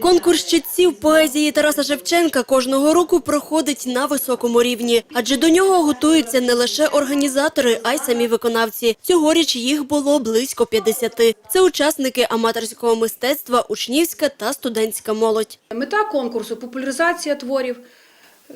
Конкурс читців поезії Тараса Шевченка кожного року проходить на високому рівні, адже до нього готуються не лише організатори, а й самі виконавці. Цьогоріч їх було близько 50. Це учасники аматорського мистецтва, учнівська та студентська молодь. Мета конкурсу популяризація творів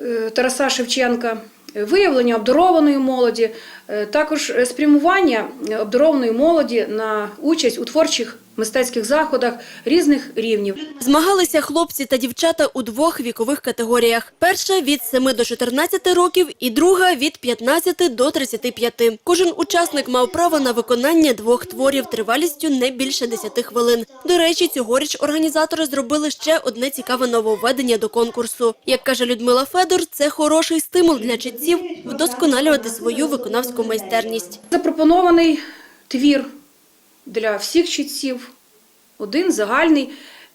е, Тараса Шевченка, виявлення обдарованої молоді, е, також спрямування обдарованої молоді на участь у творчих мистецьких заходах різних рівнів. Змагалися хлопці та дівчата у двох вікових категоріях. Перша – від 7 до 14 років і друга – від 15 до 35. Кожен учасник мав право на виконання двох творів тривалістю не більше 10 хвилин. До речі, цьогоріч організатори зробили ще одне цікаве нововведення до конкурсу. Як каже Людмила Федор, це хороший стимул для читців вдосконалювати свою виконавську майстерність. Запропонований твір для всіх читців, один загальний,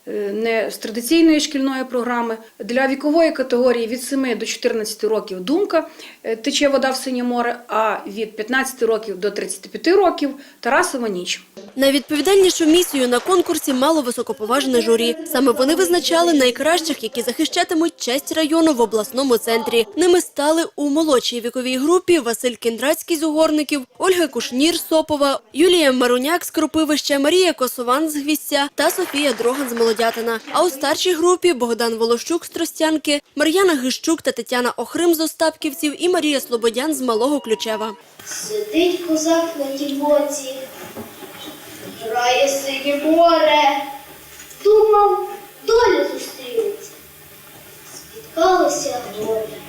е, не з традиційної шкільної програми. Для вікової категорії від 7 до 14 років думка е, тече вода в синє море, а від 15 років до 35 років Тарасова ніч. Найвідповідальнішу місію на конкурсі мало високоповажне журі. Саме вони визначали найкращих, які захищатимуть честь району в обласному центрі. Ними стали у молодшій віковій групі Василь Кіндрацький з Угорників, Ольга Кушнір з Сопова, Юлія Маруняк з Кропивища, Марія Косован з Гвістя та Софія Дроган з Молодятина. А у старшій групі Богдан Волощук з Тростянки, Мар'яна Гищук та Тетяна Охрим з Остапківців і Марія Слободян з Малого Ключева. Сидить козак на тій боці, грає синє море. Думав, доля зустрінеться, спіткалися доля.